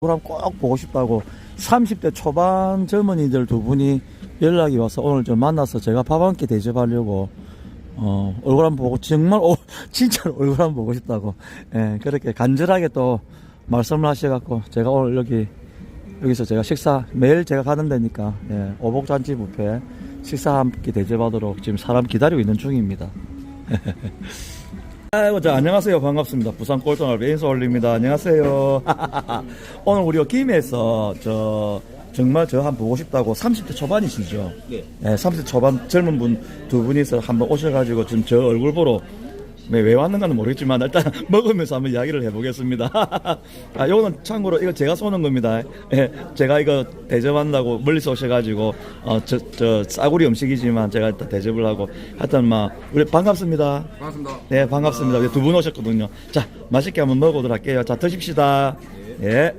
그럼 꼭 보고 싶다고 30대 초반 젊은이들 두 분이 연락이 와서 오늘 좀 만나서 제가 밥 한 끼 대접하려고 어, 얼굴 한번 보고 정말 어, 진짜로 얼굴 한번 보고 싶다고 예, 그렇게 간절하게 또 말씀을 하셔갖고 제가 오늘 여기 여기서 제가 식사 매일 제가 가는 데니까 예, 오복잔치 뷔페 식사 함께 대접하도록 지금 사람 기다리고 있는 중입니다. 아이고, 자, 안녕하세요. 반갑습니다. 부산 꼴통알배 인사 올립니다. 안녕하세요. 오늘 우리가 김해에서, 저, 정말 저 한 보고 싶다고 30대 초반이시죠? 네. 30대 초반 젊은 분 두 분이서 한번 오셔가지고 지금 저 얼굴 보러 네, 왜 왔는가는 모르겠지만 일단 먹으면서 한번 이야기를 해보겠습니다. 아, 이거는 참고로 이거 제가 쏘는 겁니다. 예, 제가 이거 대접한다고 멀리서 오셔가지고 어, 저, 저 싸구리 음식이지만 제가 일단 대접을 하고 하여튼 막 우리 반갑습니다. 반갑습니다. 네, 반갑습니다. 두 분 오셨거든요. 자, 맛있게 한번 먹어보도록 할게요. 자, 드십시다. 예.